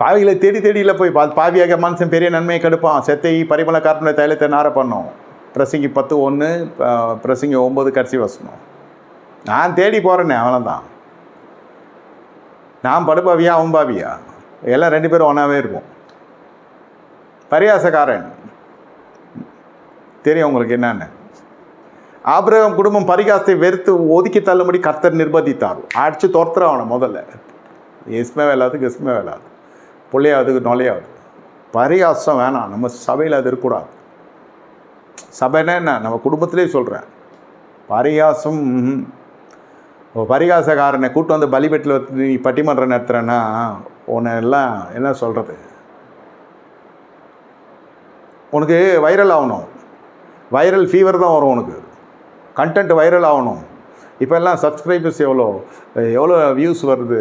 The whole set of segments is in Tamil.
பாவிகளை தேடி தேடியில் போய். பா பாவியாக மனுஷன் பெரிய நன்மையை கெடுப்பான். செத்தை பரிமள கார்பனை தைலத்தை நார பண்ணும். பிரசங்கி பத்து ஒன்று பிரசங்கி ஒம்பது கடைசி வசனம். நான் தேடி போகிறேனே அவ்வளோதான் நான் படுபாவியா அவன் பாவியா? எல்லாம் ரெண்டு பேரும் ஒன்றாவே இருப்போம். பரியாசக்காரன். தெரியும் உங்களுக்கு என்னென்னு. ஆபிரகம் குடும்பம் பரிகாசத்தை வெறுத்து ஒதுக்கி தள்ளும்படி கர்த்தர் நிர்பந்தித்தார். அடிச்சு துரத்துற அவனை முதல்ல. இஸ்மே வேலாது கிஸ்மே வேலாது பிள்ளையாவதுக்கு நுழையாது பரிகாசம் வேணாம். நம்ம சபையில் அது இருக்கக்கூடாது. சபைன்னா என்ன நம்ம குடும்பத்திலே சொல்கிறேன் பரிகாசம் பரிகாசக்காரனை கூட்டு வந்து பலிபெட்டில் வந்து நீ பட்டிமன்றம் நடத்துகிறேன்னா உன்னை எல்லாம் என்ன சொல்கிறது உனக்கு வைரல் ஆகணும். வைரல் ஃபீவர் தான் வரும் உனக்கு. கண்டென்ட் வைரல் ஆகணும். இப்போ எல்லாம் சப்ஸ்கிரைபர்ஸ் எவ்வளோ? எவ்வளோ வியூஸ் வருது?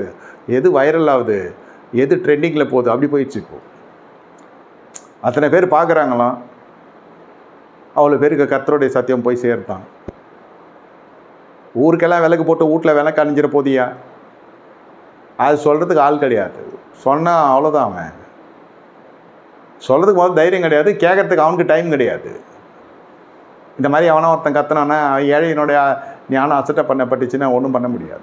எது வைரல் ஆகுது? எது ட்ரெண்டிங்கில் போகுது? அப்படி போயிடுச்சு இப்போ. அத்தனை பேர் பார்க்குறாங்களாம் அவ்வளோ பேருக்கு கத்தருடைய சத்தியம் போய் சேர்த்தான் ஊருக்கெல்லாம் விளக்கு போட்டு வீட்டில் விளக்கு அணிஞ்சிட போதியா? அது சொல்கிறதுக்கு ஆள் கிடையாது. சொன்னால் அவ்வளோதான் அவன். சொல்கிறதுக்கு முதல் தைரியம் கிடையாது. கேட்கறதுக்கு அவனுக்கு டைம் கிடையாது. இந்த மாதிரி அவனை ஒருத்தன் கத்துனானா ஏழையினுடைய ஞானம் அசட்டை பண்ணப்பட்டுச்சுன்னா ஒன்றும் பண்ண முடியாது.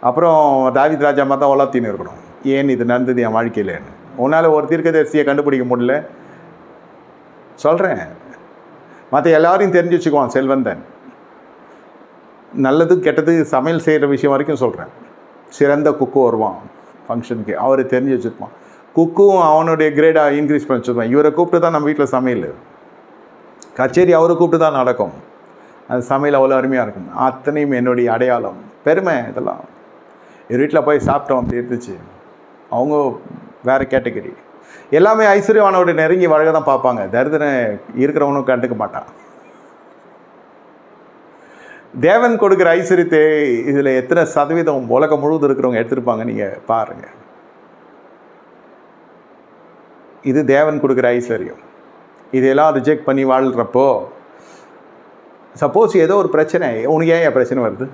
அப்புறம் தாவித் ராஜா மாதிரி தான் வளர்த்தின்னு இருக்கணும் ஏன் இது நடந்தது என் வாழ்க்கையிலன்னு உன்னால் ஒரு தீர்க்கதரிசியை கண்டுபிடிக்க முடியல. சொல்கிறேன் மற்ற எல்லாரையும் தெரிஞ்சு வச்சுக்குவான் செல்வந்தன். நல்லது கெட்டது சமையல் செய்கிற விஷயம் வரைக்கும் சொல்கிறேன் சிறந்த குக்கு வருவான் ஃபங்க்ஷனுக்கு அவரை தெரிஞ்சு வச்சுருப்பான் குக்கும் அவனுடைய கிரேடாக இன்க்ரீஸ் பண்ணி வச்சுருப்பான் இவரை கூப்பிட்டு தான் நம்ம வீட்டில் சமையல். கச்சேரி அவரை கூப்பிட்டு தான் நடக்கும். அது சமையல் அவ்வளோ அருமையாக இருக்கும். அத்தனையும் என்னுடைய அடையாளம். பெருமை இதெல்லாம். என் வீட்டில் போய் சாப்பிட்டோம் அப்படி இருந்துச்சு அவங்க வேறு கேட்டகரி. எல்லாமே ஐஸ்வர்யவானோட நெருங்கி வழக தான் பார்ப்பாங்க. தரிதனை இருக்கிறவனும் கண்டுக்க மாட்டான். தேவன் கொடுக்குற ஐஸ்வர்யத்தை இதில் எத்தனை சதவீதம் உலகம் முழுவதும் இருக்கிறவங்க எடுத்திருப்பாங்க நீங்கள் பாருங்கள் இது தேவன் கொடுக்குற ஐஸ்வர்யம். இதெல்லாம் ரிஜெக்ட் பண்ணி வாழ்கிறப்போ சப்போஸ் ஏதோ ஒரு பிரச்சனை உனக்கு ஏன் என் பிரச்சனை வருது?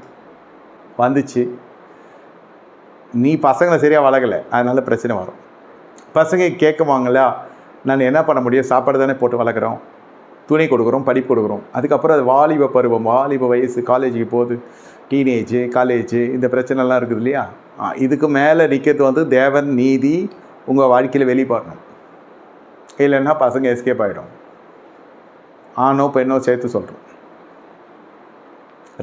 வந்துச்சு. நீ பசங்களை சரியாக வளர்க்கலை. அதனால பிரச்சனை வரும். பசங்க கேட்குவாங்களா? நான் என்ன பண்ண முடியும்? சாப்பாடு தானே போட்டு வளர்க்குறோம். துணி கொடுக்குறோம் படிப்பு கொடுக்குறோம். அதுக்கப்புறம் அது வாலிப பருவம் வாலிப வயசு காலேஜுக்கு போகுது. டீனேஜு காலேஜு இந்த பிரச்சனைலாம் இருக்குது இல்லையா? இதுக்கு மேலே நிற்கிறது வந்து தேவன் நீதி உங்கள் வாழ்க்கையில் வெளிப்படணும். இல்லைன்னா பசங்க எஸ்கேப் ஆகிடும் ஆணோ பெண்ணோ சேர்த்து சொல்கிறோம்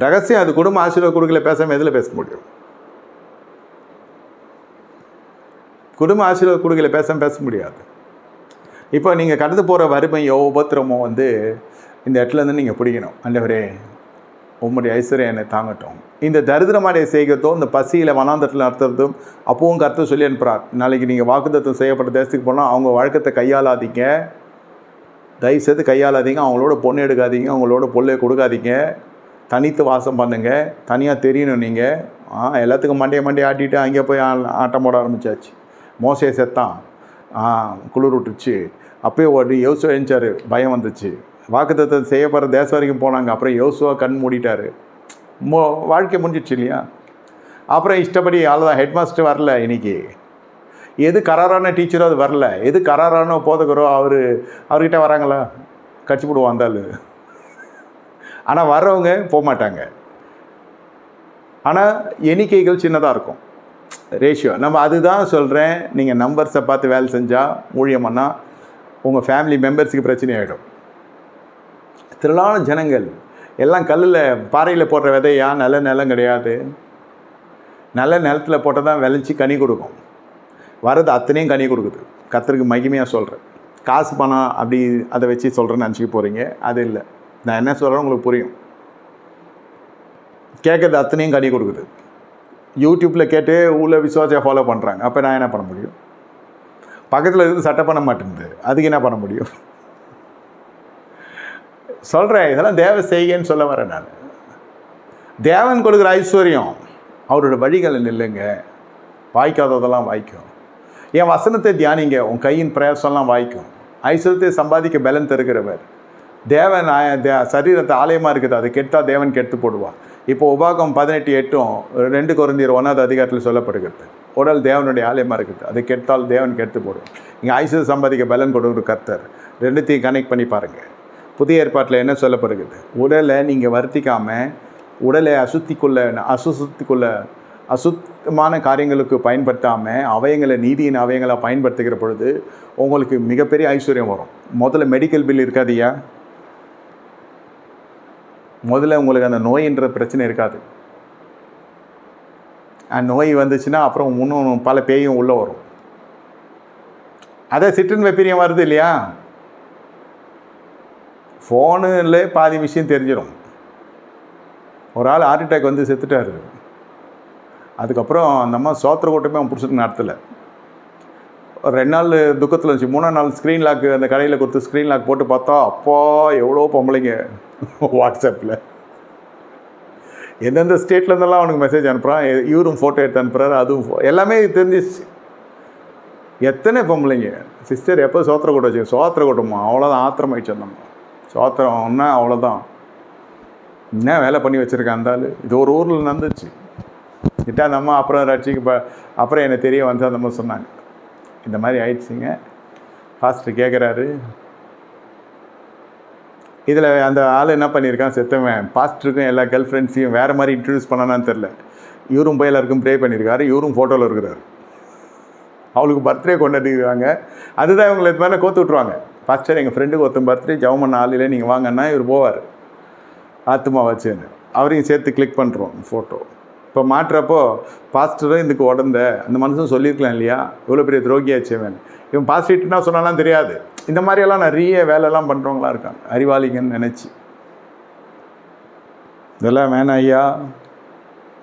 ரகசியம் அது குடும்ப ஆசீர்வாத கொடுக்கல பேசாமல் எதில் பேச முடியும்? குடும்ப ஆசீர்வாத கொடுக்கல பேச பேச முடியாது. இப்போ நீங்கள் கடந்து போகிற வறுமையோ உபத்திரமோ வந்து இந்த இடத்துலேருந்து நீங்கள் பிடிக்கணும். ஆண்டவரே உம்முடைய ஐஸ்வர்யம் என்னை தாங்கட்டும். இந்த தரித்திரமாடைய செய்கிறதும் இந்த பசியில் வனாந்தத்தில் நடத்துறதும் அப்பவும் கருத்து சொல்லி அனுப்புகிறார் நாளைக்கு நீங்கள் வாக்குத்தத்தம் செய்யப்பட்ட தேசத்துக்கு போனால் அவங்க வழக்கத்தை கையாளாதீங்க. தயவுசெய்து கையாளாதீங்க. அவங்களோட பொண்ணு எடுக்காதீங்க. அவங்களோட பொல்லை கொடுக்காதீங்க. தனித்து வாசம் பண்ணுங்கள் தனியாக தெரியணும் நீங்கள் எல்லாத்துக்கும் மண்டையை மண்டையை ஆட்டிட்டு அங்கே போய் ஆட்டம் போட ஆரம்பிச்சாச்சு. மோசையை செத்தான். ஆ குளிர் விட்டுச்சு அப்போயே ஒரு யோசுவா எழுந்தார் பயம் வந்துச்சு. வாக்குத்தத்தம் செய்யப்படுற தேசம் வரைக்கும் போனாங்க. அப்புறம் யோசுவா கண் மூடிட்டார். மோ வாழ்க்கை முடிஞ்சிச்சு இல்லையா? அப்புறம் இஷ்டப்படி அவ்வளோதான் ஹெட் மாஸ்டர் வரல இன்றைக்கி எது கராரான டீச்சரோ அது வரல. எது கராரான போதகரோ அவர் அவர்கிட்ட வராங்களா? கட்சி போடுவோம் அந்த ஆனால் வர்றவங்க போக மாட்டாங்க. ஆனால் எண்ணிக்கைகள் சின்னதாக இருக்கும். ரேஷியோ நம்ம அதுதான் சொல்கிறேன் நீங்கள் நம்பர்ஸை பார்த்து வேலை செஞ்சால் ஊழியம்னா உங்கள் ஃபேமிலி மெம்பர்ஸுக்கு பிரச்சனை ஆகிடும் திரளான ஜனங்கள். எல்லாம் கல்லில் பாறையில் போடுற விதையா? நல்ல நிலம் கிடையாது. நல்ல நிலத்துல போட்டால் தான் விளைச்சி கனி கொடுக்கும். வரது அத்தனையும் கனி கொடுக்குது. கத்தருக்கு மகிமையாக சொல்கிறேன் காசு பணம் அப்படி அதை வச்சு சொல்கிறேன்னு நினச்சிக்க போகிறீங்க அது இல்லை. நான் என்ன சொல்கிறேன் உங்களுக்கு புரியும். கேட்குறது அத்தனையும் கனி கொடுக்குது. யூடியூப்பில் கேட்டு உள்ள விசுவாசியாக ஃபாலோ பண்ணுறாங்க அப்போ நான் என்ன பண்ண முடியும்? பக்கத்தில் இருந்து சட்டை பண்ண மாட்டேங்குது. அதுக்கு என்ன பண்ண முடியும்? சொல்கிறேன் இதெல்லாம் தேவ செய்கைன்னு சொல்ல வரேன் நான். தேவன் கொடுக்குற ஐஸ்வர்யம் அவரோட வழிகளை நில்லுங்க வாய்க்காததெல்லாம் வாய்க்கும். என் வசனத்தை தியானிங்க உன் கையின் பிரயாசம்லாம் வாய்க்கும். ஐஸ்வர்யத்தை சம்பாதிக்க பலன் தருகிறவர். தேவன் சரீரத்தை ஆலயமாக இருக்குது அது கெட்டால் தேவன் கெட்டு போடுவான் இப்போ உபாகம் பதினெட்டு எட்டும் ரெண்டு குறைந்தீர் ஒன்றாவது அதிகாரத்தில் சொல்லப்படுகிறது. உடல் தேவனுடைய ஆலயமாக இருக்குது. அது கெட்டால் தேவன் கெட்டு போடும். இங்கே ஐசு சம்பாதிக்க பலன் கொடுக்குற கர்த்தர். ரெண்டுத்தையும் கனெக்ட் பண்ணி பாருங்கள் புதிய ஏற்பாட்டில் என்ன சொல்லப்படுகிறது? உடலை நீங்கள் வருத்திக்காமல் உடலை அசுத்திக்குள்ள அசுசுத்திக்குள்ள அசுத்தமான காரியங்களுக்கு பயன்படுத்தாமல் அவயங்களை நீதியின் அவயங்களை பயன்படுத்துகிற பொழுது உங்களுக்கு மிகப்பெரிய ஐஸ்வர்யம் வரும். முதல்ல மெடிக்கல் பில் இருக்காதியா முதல்ல உங்களுக்கு அந்த நோயின்ற பிரச்சனை இருக்காது. நோய் வந்துச்சுன்னா அப்புறம் இன்னும் பல பேயும் உள்ளே வரும். அதே சிற்றின் வெப்பீரியம் வருது இல்லையா? ஃபோனில் பாதி விஷயம் தெரிஞ்சிடும் ஒரு ஆள் ஹார்ட் அட்டாக் வந்து செத்துட்டாரு. அதுக்கப்புறம் அந்த அம்மா சோத்திர கூட்டமே அவன் பிடிச்சிட்டு நடத்தலை. ஒரு ரெண்டு நாள் துக்கத்தில் இருந்துச்சு. மூணாம் நாள் ஸ்க்ரீன் லாக் அந்த கடையில் கொடுத்து ஸ்க்ரீன் லாக் போட்டு பார்த்தா அப்பா எவ்வளோ பொம்பளைங்க. வாட்ஸ்அப்பில் எந்தெந்த ஸ்டேட்லேருந்தெல்லாம் அவனுக்கு மெசேஜ் அனுப்புகிறான் இவரும் ஃபோட்டோ எடுத்து அனுப்புகிறாரு அதுவும் எல்லாமே தெரிஞ்சிச்சு எத்தனை பொம்பளைங்க. சிஸ்டர் எப்போ சோத்திர கூட்டம் வச்சு சோத்திர கூட்டமா அவ்வளோதான் ஆத்திரமாயிடுச்சு அந்த சோத்திரம் சோத்திரம்னா அவ்வளோதான் என்ன வேலை பண்ணி வச்சுருக்கேன் அந்த ஆள்? இது ஒரு ஊரில் நடந்துச்சு. கிட்ட அந்த அம்மா அப்புறம் ரட்சிக்கு ப அப்புறம் எனக்கு தெரிய வந்து அந்த அம்மா சொன்னாங்க. இந்த மாதிரி ஆயிடுச்சுங்க. பாஸ்டர் கேட்குறாரு இதில் அந்த ஆள் என்ன பண்ணியிருக்கான் செத்தவன்? பாஸ்டருக்கும் எல்லா கேர்ள் ஃப்ரெண்ட்ஸையும் வேறு மாதிரி இன்ட்ரடியூஸ் பண்ணானான்னு தெரில இவரும் போய் எல்லாருக்கும் ப்ரே பண்ணியிருக்காரு இவரும் ஃபோட்டோவில் இருக்கிறாரு. அவளுக்கு பர்த்டே கொண்டாடிக்கிறாங்க. அதுதான் இவங்களை இது மாதிரி கோத்து விட்ருவாங்க பாஸ்டர் எங்கள் ஃப்ரெண்டுக்கு ஒருத்தன் பர்த்டே ஜவம் பண்ண ஆளில் நீங்கள் வாங்கன்னா இவர் போவார். ஆத்துமா வச்சுன்னு அவரையும் சேர்த்து கிளிக் பண்ணுறோம் ஃபோட்டோ இப்போ மாற்றுறப்போ பாஸ்டரும் இதுக்கு உடந்த. அந்த மனுஷன் சொல்லியிருக்கலாம் இல்லையா? இவ்வளோ பெரிய துரோகியாச்சேவன் இவன். பாஸ்டிட்னா சொன்னாலாம் தெரியாது. இந்த மாதிரியெல்லாம் நிறைய வேலைலாம் பண்ணுறவங்களாம் இருக்காங்க. அறிவாளிங்கன்னு நினச்சி. இதெல்லாம் வேணாம் ஐயா.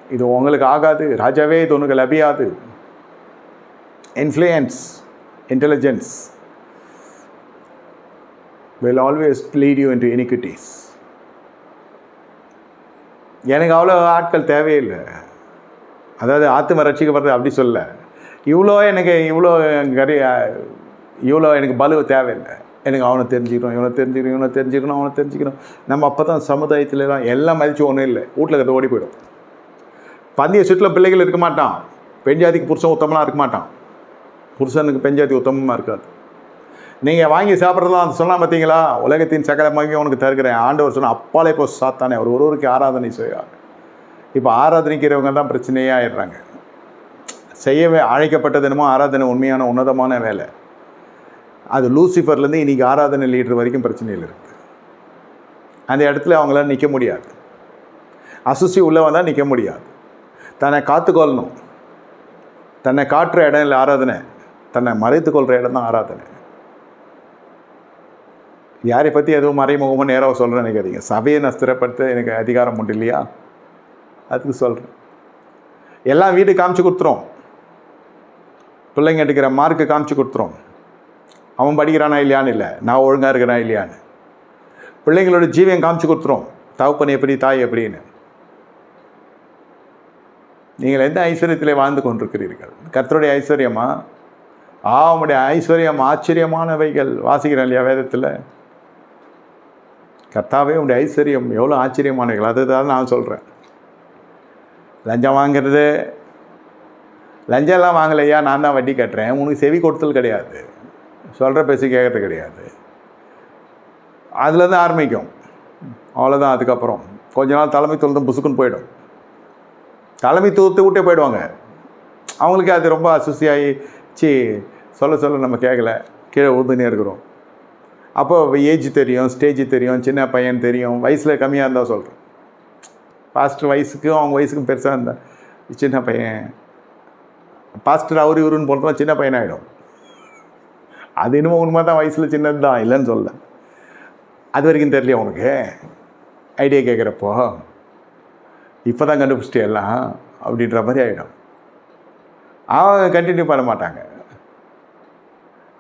இது உங்களுக்கு ஆகாது. ராஜாவே இது உனக்கு லபியாது. Influence intelligence will always lead you into iniquities. எனக்கு அவ்வளோ ஆட்கள் தேவையில்லை. அதாவது ஆத்தும ரட்சிக்கப்படுறது அப்படி சொல்ல. இவ்வளோ எனக்கு இவ்வளோ கரி இவ்வளோ எனக்கு பலு தேவையில்லை. எனக்கு அவனை தெரிஞ்சுக்கணும் இவனை தெரிஞ்சுக்கணும் இவனை தெரிஞ்சுக்கணும் அவனை தெரிஞ்சுக்கணும். நம்ம அப்போ தான் சமுதாயத்தில் தான் எல்லாம் மதிச்சு ஒன்றும் இல்லை. வீட்டில் இருக்கிறது ஓடி போயிடும். பந்தய சுற்றில் பிள்ளைகள் இருக்க மாட்டான். பெண் ஜாதிக்கு புருஷன் உத்தமனாக இருக்க மாட்டான். புருஷனுக்கு பெண் ஜாதி உத்தமமாக இருக்காது. நீங்கள் வாங்கி சாப்பிட்றதெல்லாம் சொன்னால் பார்த்தீங்களா? உலகத்தின் சகல மகிமையும் உனக்கு தருகிறேன். ஆண்டவர் சொன்ன அப்பாலே போ சாத்தானே. அவர் ஒருவருக்கு ஆராதனை செய்வார். இப்போ ஆராதனைக்கிறவங்க தான் பிரச்சனையே ஆயிடுறாங்க. செய்யவே அழைக்கப்பட்டது என்னமோ ஆராதனை உண்மையான உன்னதமான வேலை. அது லூசிஃபர்லேருந்து இன்றைக்கி ஆராதனை லீடர் வரைக்கும் பிரச்சனையில் இருக்குது அந்த இடத்துல அவங்களால நிற்க முடியாது. அசுசி உள்ளவன் தான் நிற்க முடியாது. தன்னை காத்துக்கொள்ளணும். தன்னை காட்டுற இடம் இல்லை ஆராதனை. தன்னை மறைத்து கொள்கிற இடம் தான் ஆராதனை. யாரை பற்றி எதுவும் மறைமுகமாக நேராக சொல்கிறேன்னு நினைக்காதீங்க. சபையை நான் ஸ்திரப்படுத்த எனக்கு அதிகாரம் உண்டு இல்லையா? அதுக்கு சொல்கிறேன் எல்லாம் வீடு காமிச்சு கொடுத்துரும். பிள்ளைங்க எடுக்கிற மார்க்கு காமிச்சு கொடுத்துரும். அவன் படிக்கிறானா இல்லையான்னு இல்லை. நான் ஒழுங்காக இருக்கிறான் இல்லையான்னு. பிள்ளைங்களோட ஜீவியம் காமிச்சு கொடுத்துரும். தகப்பன் எப்படி தாய் எப்படின்னு. நீங்கள் எந்த ஐஸ்வர்யத்திலே வாழ்ந்து கொண்டிருக்கிறீர்கள்? கர்த்தருடைய ஐஸ்வர்யமா? ஆ உம்முடைய ஐஸ்வர்யம் ஆச்சரியமானவைகள். வாசிக்கிறேன் இல்லையா வேதத்தில்? கர்த்தாவே உடைய ஐஸ்வர்யம் எவ்வளோ ஆச்சரியமானவைகள் அதுதான் நான் சொல்கிறேன் லஞ்சம் வாங்கிறது லஞ்சம்லாம் வாங்கலையா? நான் தான் வட்டி கட்டுறேன். உனக்கு செவி கொடுத்தல் கிடையாது. சொல்கிற பேசி கேட்கறது கிடையாது. அதில் தான் ஆரம்பிக்கும். அவ்வளோதான் அதுக்கப்புறம். கொஞ்ச நாள் தலைமை தொழுதும் புசுக்குன்னு போயிடும். தலைமை தூத்து விட்டே போயிடுவாங்க. அவங்களுக்கு அது ரொம்ப அசுசியாகி சி சொல்ல சொல்ல நம்ம கேட்கல. கீழே ஊந்துனே இருக்கிறோம். அப்போ ஏஜ் தெரியும் ஸ்டேஜ் தெரியும் சின்ன பையன் தெரியும். வயசில் கம்மியாக இருந்தால் சொல்கிறேன் பாஸ்டர் வயசுக்கும் அவங்க வயசுக்கும் பெருசாக இருந்தால் சின்ன பையன். பாஸ்டர் அவர் இவருன்னு போட்டோம்னா சின்ன பையன் ஆகிடும் அது இன்னமும் உண்மை தான் வயசில் சின்னது தான் இல்லைன்னு சொல்ல அது வரைக்கும் தெரியலையா உனக்கு? ஐடியா கேட்குறப்போ இப்போ தான் கண்டுபிடிச்சிட்டே எல்லாம்? அப்படின்ற மாதிரி ஆகிடும் அவங்க கண்டினியூ பண்ண மாட்டாங்க.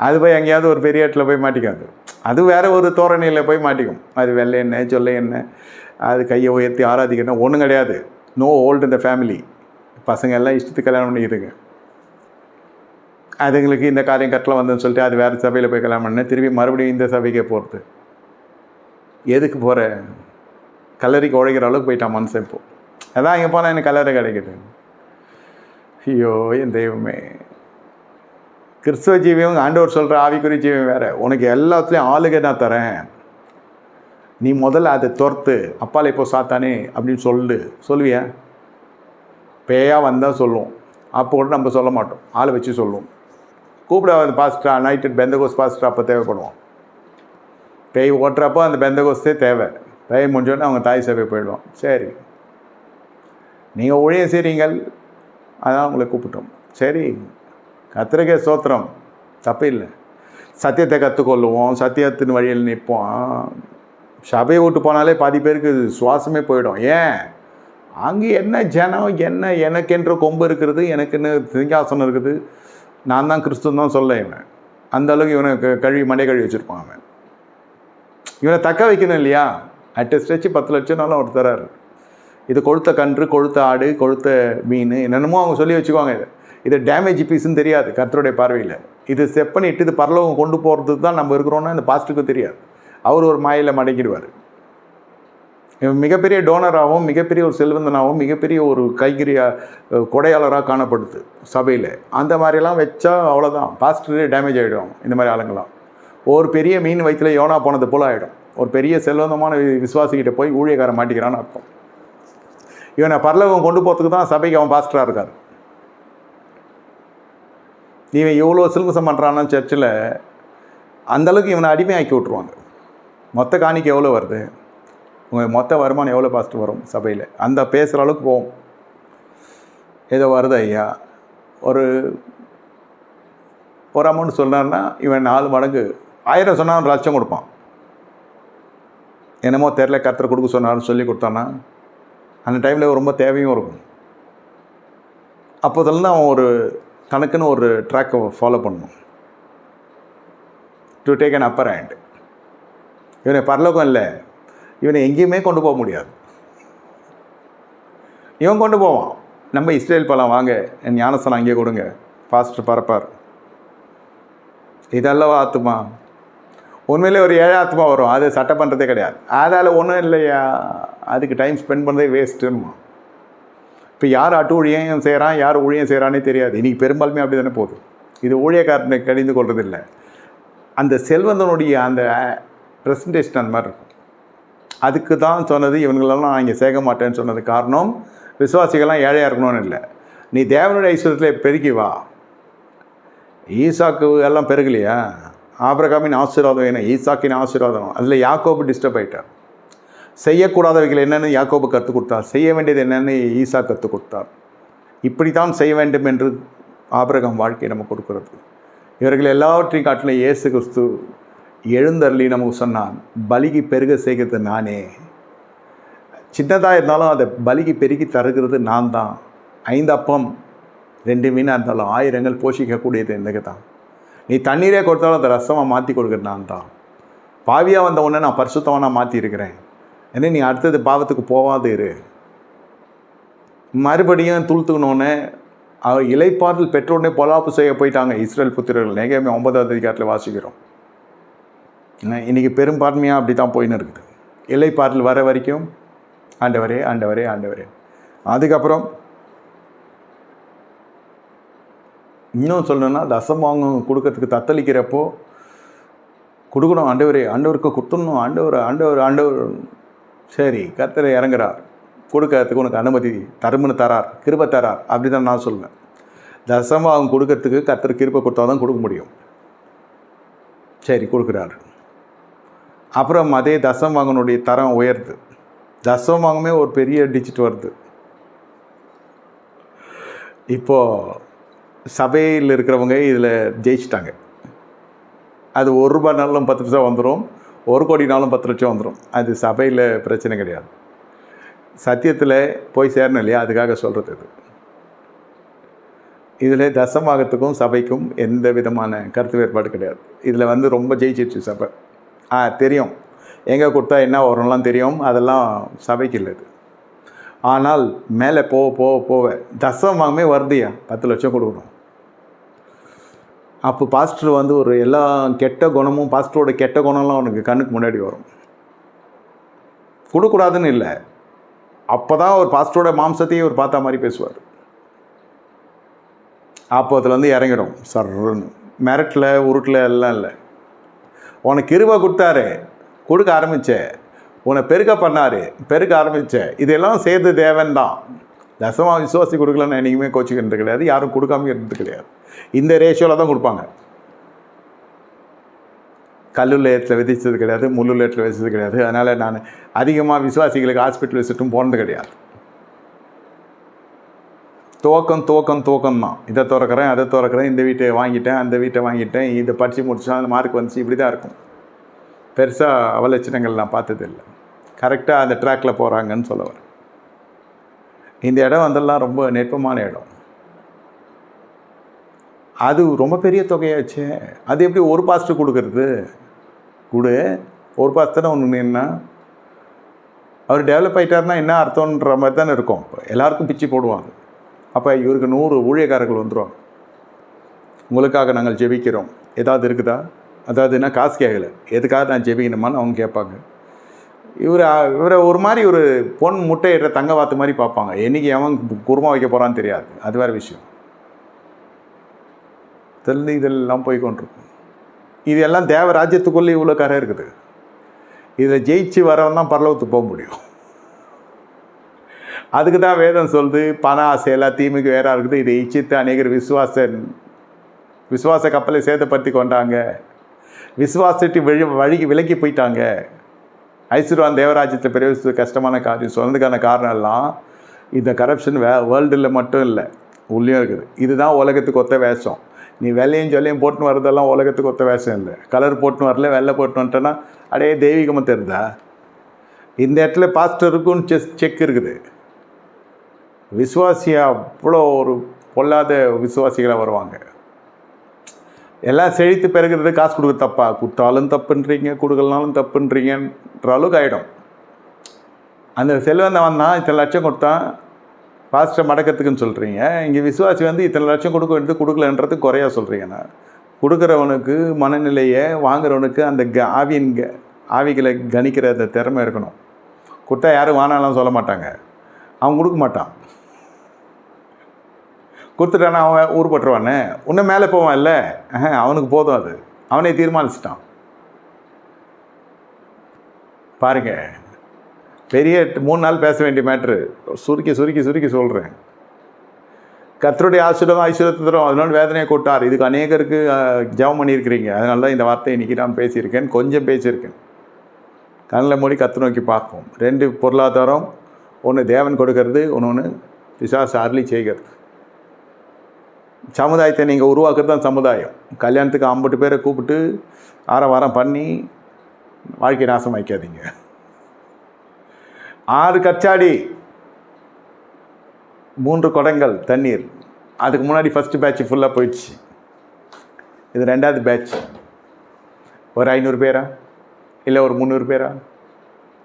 அது போய் எங்கேயாவது ஒரு பெரிய இடத்துல போய் மாட்டிக்காது அது. வேறு ஒரு தோரணையில் போய் மாட்டிக்கும். அது வெள்ளை என்ன சொல்ல என்ன அது கையை உயர்த்தி ஆராதிக்கணும். ஒன்றும் கிடையாது. நோ ஓல்டு இந்த ஃபேமிலி பசங்க எல்லாம் இஷ்டத்துக்கு கல்யாணம் பண்ணிக்கிதுங்க. அதுங்களுக்கு இந்த காரியம் கட்டலாம் வந்ததுன்னு சொல்லிட்டு அது வேறு சபையில் போய் கல்யாணம் பண்ணேன். திருப்பி மறுபடியும் இந்த சபைக்கே போகிறது எதுக்கு போகிற கல்லறைக்கு உழைக்கிற அளவுக்கு போயிட்டான் மனுஷன் இப்போது அதான் இங்கே போனால் எனக்கு கல்லறை கிடைக்குது. ஐயோ என் தெய்வமே. கிறிஸ்துவ ஜீவியம் ஆண்டவர் சொல்கிற ஆவிக்குறி ஜீவியம் வேறு. உனக்கு எல்லாத்துலேயும் ஆளுகை நான் தரேன். நீ முதல்ல அதை துரத்து அப்பால் இப்போ சாத்தானே அப்படின்னு சொல்லு. சொல்லுவியா? பேயாக வந்தால் சொல்லுவோம் அப்போ கூட நம்ம சொல்ல மாட்டோம். ஆளை வச்சு சொல்லுவோம். கூப்பிட அந்த பாஸ்டா நைட்டு பெந்தகோஸ் பாஸ்டா அப்போ தேவைப்படுவோம் பேய் ஓட்டுறப்போ அந்த பெந்தகோஸ்தே தேவை. பேய் முடிஞ்சோடனே அவங்க தாய் சேவை போயிடுவோம் சரி. நீங்கள் ஒழிய செய்கிறீங்கள் அதான் உங்களை கூப்பிட்டோம். சரி. கத்திரிக்கை சோத்திரம். தப்பு இல்லை. சத்தியத்தை கற்றுக்கொள்ளுவோம் சத்தியத்தின் வழியில் நிற்போம். சபையை விட்டு போனாலே பாதி பேருக்கு சுவாசமே போயிடும். ஏன்? அங்கே என்ன ஜனம் என்ன எனக்கென்ற கொம்பு இருக்கிறது எனக்குன்னு சிங்காசனம் இருக்குது. நான் தான் கிறிஸ்துவன் தான் சொல்ல இவன். அந்த அளவுக்கு இவனை க- கழுவி மண்டை கழுவி வச்சுருப்பான் அவன். இவனை தக்க வைக்கணும் இல்லையா? அட் ஸ்ட்ரெச்சு பத்து லட்சம்னாலும் அவர் தராரு. இது கொழுத்த கன்று கொழுத்த ஆடு கொழுத்த மீன் என்னென்னமோ அவங்க சொல்லி வச்சுக்குவாங்க இதை. இது டேமேஜ் பீஸ்ன்னு தெரியாது கர்த்தருடைய பார்வையில். இது செப் பண்ணிட்டு இது பரலோகம் கொண்டு போகிறது தான் நம்ம இருக்கிறோன்னா இந்த பாஸ்ட்டுக்கும் தெரியாது. அவர் ஒரு மாயில் மடங்கிடுவார் இவன் மிகப்பெரிய டோனராகவும் மிகப்பெரிய ஒரு செல்வந்தனாகவும் மிகப்பெரிய ஒரு கைகிரியா கொடையாளராக காணப்படுது சபையில். அந்த மாதிரிலாம் வச்சா அவ்வளோதான் பாஸ்டரே டேமேஜ் ஆகிடும் இந்த மாதிரி ஆளுங்களாம் ஒரு பெரிய மீன் வயிற்றுல யோனா போனது போல் ஆகிடும் ஒரு பெரிய செல்வந்தமான வி- போய் ஊழியக்காரன் மாட்டிக்கிறான்னு அர்த்தம். இவனை பரலகம் கொண்டு போகிறதுக்கு தான் சபைக்கு அவன் பாஸ்டராக இருக்கார். இவன் இவ்வளோ சில்வசம் பண்ணுறான்னா சர்ச்சில் அந்தளவுக்கு இவனை அடிமையாக்கி விட்ருவாங்க மொத்த காணிக்கு எவ்வளோ வருது? உங்கள் மொத்த வருமானம் எவ்வளோ பாஸ்ட் வரும் சபையில்? அந்த பேசுகிற அளவுக்கு போகும் ஏதோ வருது ஐயா. ஒரு ஒரு அமௌண்ட் சொன்னார்னா இவன் நாலு மடங்கு ஆயிரம் சொன்னா லட்சம் கொடுப்பான். என்னமோ தெரில கருத்தர் கொடுக்க சொன்னார்னு சொல்லி கொடுத்தான்னா அந்த டைமில் ரொம்ப தேவையும் இருக்கும். அப்போதெல்லாம் அவன் ஒரு தனக்குன்னு ஒரு ட்ராக்கை ஃபாலோ பண்ணணும். To take an upper hand இவனை பரலோகம் இல்லை. இவனை எங்கேயுமே கொண்டு போக முடியாது. இவன் கொண்டு போவான். நம்ம இஸ்ரேல் பழம் வாங்க என் ஞானசனம் அங்கே கொடுங்க. பாஸ்டர் பரப்பார் இதல்லவா ஆத்துமா? உண்மையிலே ஒரு ஏழை ஆத்மா வரும். அது சட்டை பண்ணுறதே கிடையாது. அதால் ஒன்றும் இல்லையா? அதுக்கு டைம் ஸ்பெண்ட் பண்ணுறதே வேஸ்ட்டுன்னு இப்போ யார் அட்டு ஊழியம் செய்கிறான் யார் ஊழியம் செய்கிறானே தெரியாது. இன்றைக்கி பெரும்பாலுமே அப்படி தானே போகுது. இது ஊழியக்காரனை கடிந்து கொள்றதில்லை. அந்த செல்வந்தனுடைய அந்த ப்ரெசன்டேஷன் அந்த மாதிரி இருக்கும். அதுக்கு தான் சொன்னது இவங்களெல்லாம் நான் இங்கே சேர்க்க மாட்டேன்னு சொன்னது காரணம் விசுவாசிகள்லாம் ஏழையாக இருக்கணும்னு இல்லை. நீ தேவனுடைய ஐஸ்வரத்தில் பெருக்கி வா. ஈசாக்கு எல்லாம் பெருகலையா? ஆபிரகாமின் ஆசீர்வாதம் என்ன? ஈசாக்கின் ஆசீர்வாதம். அதில் யாக்கோபு டிஸ்டர்ப் ஆகிட்டார் செய்யக்கூடாதவைகள் என்னென்னு யாக்கோபு கற்றுக் கொடுத்தார். செய்ய வேண்டியது என்னென்னு ஈசா கற்றுக் கொடுத்தார். இப்படி தான் செய்ய வேண்டும் என்று ஆபிரகம் வாழ்க்கை நமக்கு கொடுக்கிறது. இவர்கள் எல்லாவற்றையும் காட்டிலும் இயேசு கிறிஸ்து எழுந்தருளி நமக்கு சொன்னான் பலிக்கு பெருக செய்கிறது நானே. சின்னதாக இருந்தாலும் அதை பலிக்கு பெருகி தருகிறது நான் தான். ஐந்து அப்பம் ரெண்டு மீனாக இருந்தாலும் ஆயிரங்கள் போஷிக்கக்கூடியது எனக்கு தான். நீ தண்ணீரே கொடுத்தாலும் அதை ரசமாக மாற்றி கொடுக்குறது நான் தான். பாவியாக வந்த உடனே நான் பரிசுத்தவனாக மாற்றிருக்கிறேன் ஏன்னா நீ அடுத்தது பாவத்துக்கு போவாது இரு. மறுபடியும் துளுத்துக்கணுன்னே அவ இலைப்பாற்றல் பெற்றோடனே பொலாப்பு செய்ய போயிட்டாங்க இஸ்ரேல் புத்திரர்கள். நேகமே ஒன்பதாவது அதிகாரத்தில் வாசிக்கிறோம். இன்றைக்கி பெரும்பான்மையாக அப்படி தான் போயின்னு இருக்குது. இலைப்பாற்றல் வர வரைக்கும் ஆண்டவரே ஆண்டவரே ஆண்டவரே. அதுக்கப்புறம் இன்னும் சொல்லணும்னா தசமாங்கம் கொடுக்கறதுக்கு தத்தளிக்கிறப்போ கொடுக்கணும் ஆண்டவரே ஆண்டவருக்கு கொடுத்துடணும் ஆண்டவர் ஆண்டவர் ஆண்டவர். சரி கத்தர் இறங்குறார். கொடுக்கறதுக்கு உனக்கு அனுமதி தருமனு தரார் கிருப தரார் அப்படி தான் நான் சொல்லுவேன் தசமாகம் கொடுக்கறதுக்கு கத்தர் கிருப்பை கொடுத்தா தான் கொடுக்க முடியும். சரி கொடுக்குறாரு. அப்புறம் அதே தசமாகனுடைய தரம் உயருது. தசமாகமே ஒரு பெரிய டிஜிட் வருது. இப்போது சபையில் இருக்கிறவங்க இதில் ஜெயிச்சிட்டாங்க. அது ஒரு ரூபாய்னாலும் பத்து பைசா வந்துடும் ஒரு கோடினாலும் பத்து லட்சம் வந்துடும் அது சபையில் பிரச்சனை கிடையாது. சத்தியத்தில் போய் சேரணும் இல்லையா? அதுக்காக சொல்கிறது இது. இதில் தசமாகத்துக்கும் சபைக்கும் எந்த விதமான கருத்து வேறுபாடு கிடையாது. இதில் வந்து ரொம்ப ஜெயிச்சிருச்சு சபை. ஆ தெரியும். எங்கே கொடுத்தா என்ன வரும்லாம் தெரியும். அதெல்லாம் சபைக்கு இல்லை இது. ஆனால் மேலே போக போக போக தசமாகமே வருதுயா? பத்து லட்சம் கொடுக்கணும். அப்போ பாஸ்டர் வந்து ஒரு எல்லா கெட்ட குணமும் பாஸ்டரோட கெட்ட குணம்லாம் அவனுக்கு கண்ணுக்கு முன்னாடி வரும். கொடுக்கூடாதுன்னு இல்லை. அப்போ தான் ஒரு பாஸ்டரோட மாம்சத்தையே ஒரு பார்த்த மாதிரி பேசுவார். அப்போ அதில் வந்து இறங்கிடும். சர்ன்னு மிரட்டில் உருட்டில் எல்லாம் இல்லை. உனக்கு கிருபை கொடுத்தாரு. கொடுக்க ஆரம்பிச்ச. உன்னை பெருக்க பண்ணார். பெருக்க ஆரம்பித்தேன் இதெல்லாம் சேர்த்து தேவன் தான். தசமாக விசுவாசி கொடுக்கலன்னு என்றைக்குமே கோச்சிக்கிறது கிடையாது யாரும் கொடுக்காம இருந்தது கிடையாது. இந்த ரேஷியோவில் தான் கொடுப்பாங்க. கல்லுள்ள ஏற்றில் விதைச்சது கிடையாது முள்ளுள்ள ஏற்றில் விதிச்சது கிடையாது. அதனால் நான் அதிகமாக விசுவாசிகளுக்கு ஹாஸ்பிட்டல் விசிட்டும் போனது கிடையாது. துவக்கம் துவக்கம் துவக்கம் தான் இதை திறக்கிறேன் அதை திறக்கிறேன் இந்த வீட்டை வாங்கிட்டேன் அந்த வீட்டை வாங்கிட்டேன் இதை படித்து முடிச்சா அந்த மார்க் வந்துச்சு இப்படி தான் இருக்கும். பெருசாக அவலட்சணங்கள் நான் பார்த்ததில்லை. கரெக்டாக அந்த ட்ராக்கில் போகிறாங்கன்னு சொல்ல வரேன். இந்த இடம் வந்தெல்லாம் ரொம்ப நெட்பமான இடம். அது ரொம்ப பெரிய தொகையாச்சு. அது எப்படி ஒரு பாஸ்ட்டு கொடுக்கறது? கொடு. ஒரு பாஸ்ட் தானே ஒன்று என்ன அவர் டெவலப் ஆகிட்டாருன்னா என்ன அர்த்தம்ன்ற மாதிரி தானே இருக்கும். இப்போ எல்லாருக்கும் பிச்சு போடுவாங்க. அப்போ இவருக்கு நூறு ஊழியக்காரர்கள் வந்துடும் உங்களுக்காக நாங்கள் ஜெபிக்கிறோம். ஏதாவது இருக்குதா? அதாவது என்ன காசு கேட்கல எதுக்காக நான் ஜெபிக்கணுமான்னு அவங்க கேட்பாங்க. இவர் இவரை ஒரு மாதிரி ஒரு பொன் முட்டையிடுற தங்க வாத்து மாதிரி பார்ப்பாங்க. என்றைக்கு அவன் குருமா வைக்க போகிறான்னு தெரியாது. அது வேறு விஷயம். தெரிந்து இதெல்லாம் போய் கொண்டிருக்கும். இது எல்லாம் தேவ ராஜ்யத்துக்குள்ளே இவ்வளோ கரை இருக்குது. இதை ஜெயிச்சு வரவன் தான் பரலவத்துக்கு போக முடியும். அதுக்கு தான் வேதம் சொல்லுது பண ஆசை எல்லாம் தீமைக்கு வேறாக இருக்குது. இதை இச்சித்து அநேகர் விசுவாச விசுவாச கப்பலை சேதப்படுத்தி கொண்டாங்க. விசுவாசத்தை வழி வழிக்கு விலக்கி போயிட்டாங்க. ஐஸ்வர்வான் தேவராஜ்யத்தில் பெரிய கஷ்டமான காரியம் சொன்னதுக்கான காரணம் எல்லாம் இந்த கரப்ஷன் வே வேர்ல்டில் மட்டும் இல்லை உள்ளேயும் இருக்குது. இதுதான் உலகத்துக்கு ஒத்த வேஷம். நீ வெள்ளையும் சொல்லையும் போட்டுன்னு வரதெல்லாம் உலகத்துக்கு ஒத்த வேஷம் இல்லை. கலர் போட்டுன்னு வரல வெள்ளை போட்டுன்னு வந்துட்டேன்னா அடையே தெய்வீகமாக தெரிதா இந்த இடத்துல பாஸ்டருக்கும் செஸ் செக் இருக்குது. விசுவாசியாக அவ்வளோ ஒரு பொல்லாத விசுவாசிகளாக வருவாங்க. எல்லாம் செழித்து பிறகுறது காசு கொடுக்க தப்பா? கொடுத்தாலும் தப்புன்றீங்க கொடுக்கலனாலும் தப்புன்றீங்கன்ற அளவுக்கு ஆகிடும் அந்த செல்வந்தவன் வந்தான் இத்தனை லட்சம் கொடுத்தான். பாஸ்டர் மடக்கத்துக்குன்னு சொல்கிறீங்க இங்கே விசுவாசி வந்து இத்தனை லட்சம் கொடுக்க வேண்டியது கொடுக்கலன்றது குறையா நான். கொடுக்குறவனுக்கு மனநிலையை வாங்குறவனுக்கு அந்த க ஆவியின் க ஆவிகளை கணிக்கிற அந்த திறமை இருக்கணும். கொடுத்தா யாரும் வானாலும் சொல்ல மாட்டாங்க. அவன் கொடுக்க மாட்டான். கொடுத்துட்டானா அவன் ஊர் பட்டுருவானே இன்னும் மேலே போவான் இல்லை? அவனுக்கு போதும் அது. அவனே தீர்மானிச்சிட்டான். பாருங்க பெரிய மூணு நாள் பேச வேண்டிய மேட்ரு சுருக்கி சுருக்கி சுருக்கி சொல்கிறேன் கத்தருடைய ஆசிரியம் ஐஸ்வர்யத்தை தரும். அதனால வேதனையை கூட்டார். இதுக்கு அநேகருக்கு ஜெபம் பண்ணியிருக்கிறீங்க. அதனால தான் இந்த வார்த்தையை இன்றைக்கி நான் பேசியிருக்கேன். கொஞ்சம் பேசியிருக்கேன். கண்ணில் மூடி கத்து நோக்கி பார்ப்போம். ரெண்டு பொருளாதாரம் ஒன்று தேவன் கொடுக்கறது ஒன்று பிசாசு அருளி செய்கிறது. சமுதாயத்தை நீங்கள் உருவாக்குறது தான் சமுதாயம். கல்யாணத்துக்கு ஐம்பது பேரை கூப்பிட்டு ஆரவாரம் பண்ணி வாழ்க்கை நாசம் வைக்காதீங்க ஆறு கச்சாடி மூன்று குடங்கள் தண்ணீர். அதுக்கு முன்னாடி ஃபஸ்ட்டு பேட்ச் ஃபுல்லாக போயிடுச்சு. இது ரெண்டாவது பேட்ச் ஒரு ஐநூறு பேரா? இல்லை ஒரு முந்நூறு பேரா?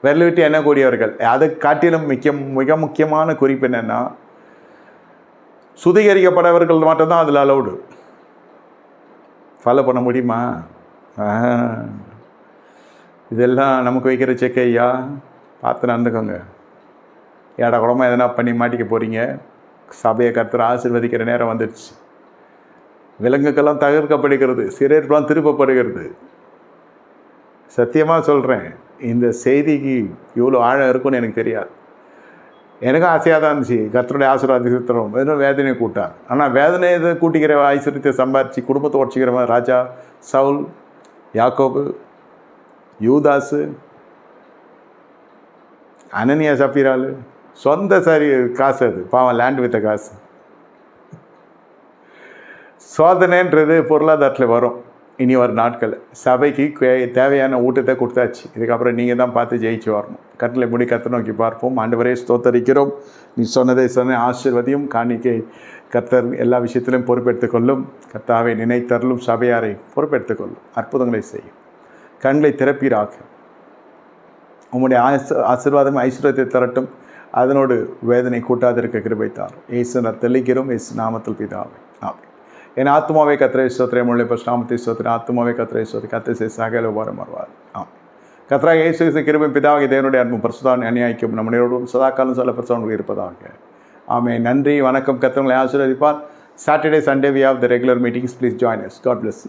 விரல் விட்டு எண்ணக்கூடியவர்கள். அதை காட்டிலும் மிக்க மிக முக்கியமான குறிப்பு என்னென்னா சுத்திகரிக்கப்படவர்கள் மட்டும்தான் அதில் அலௌடு ஃபாலோ பண்ண முடியுமா? இதெல்லாம் நமக்கு வைக்கிற செக் ஐயா? பார்த்து நடந்துக்கோங்க. ஏடா குடமாக எதனா பண்ணி மாட்டிக்க போகிறீங்க சபையை கர்த்தர் ஆசீர்வதிக்கிற நேரம் வந்துடுச்சு விலங்குக்கெல்லாம் தகர்க்கப்படுகிறது சிறையெல்லாம் திருப்பப்படுகிறது. சத்தியமாக சொல்கிறேன் இந்த செய்திக்கு இவ்வளோ ஆழம் இருக்கும்னு எனக்கு தெரியாது. எனக்கும் ஆசையாக தான் இருந்துச்சு. கர்த்தருடைய ஆசீர்வாதி தரும். வெறும் வேதனையை கூட்டார் ஆனால் வேதனையை இதை கூட்டிக்கிற ஐஸ்வர்யத்தை சம்பாரித்து குடும்பத்தை உடச்சிக்கிறவன் ராஜா சவுல் யாக்கோபு யூதாஸு அனனியா சப்பீராலு சொந்த சரி காசு அது. பாவம் லேண்ட் வித்த காசு. சோதனைன்றது பொருளாதாரத்தில் வரும். இனி வரும் நாட்கள். சபைக்கு தேவையான ஊட்டத்தை கொடுத்தாச்சு. இதுக்கப்புறம் நீங்கள் தான் பார்த்து ஜெயிச்சு வரணும். கட்டில் முடி கத்தை நோக்கி பார்ப்போம். ஆண்டவரே ஸ்தோத்தரிக்கிறோம். நீ சொன்னதை சொன்ன ஆசீர்வதியும் காணிக்கை. கர்த்தர் எல்லா விஷயத்திலும் பொறுப்பெடுத்துக்கொள்ளும் கர்த்தாவை நினைத்தருளும் சபையாரை பொறுப்பெடுத்துக்கொள்ளும் அற்புதங்களை செய்யும். கண்களை திறப்பீராக. உங்களுடைய ஆச ஆசீர்வாதம் ஐஸ்வர்யத்தை திரட்டும். அதனோடு வேதனை கூட்டாதிருக்க கிருபைத்தார் இயேசு நான் தெளிக்கிறோம். இயேசு நாமத்தில் பிதாவை. ஆமென். என் ஆத்மாவே கத்திரை ஸ்தோத்திரே முள்ளை பஸ் நாமத்தை ஸ்தோத்திர ஆத்மாவே கத்திரை ஸ்தோத்திர கத்தை சகல உபாரம் வருவார் ஆம். கத்ரா ஏசு கிருபம் பிதாவை தேவனுடைய அன்பு பிரசுதான் அநியாய்க்கும் நம்முடையோடும் சதாக்காலம் சொல்ல பிரசவங்கள் இருப்பதாக. ஆமே நன்றி வணக்கம். கத்தவங்களை ஆசீர்வதிப்பார். Saturday Sunday we have the regular meetings please join us. God bless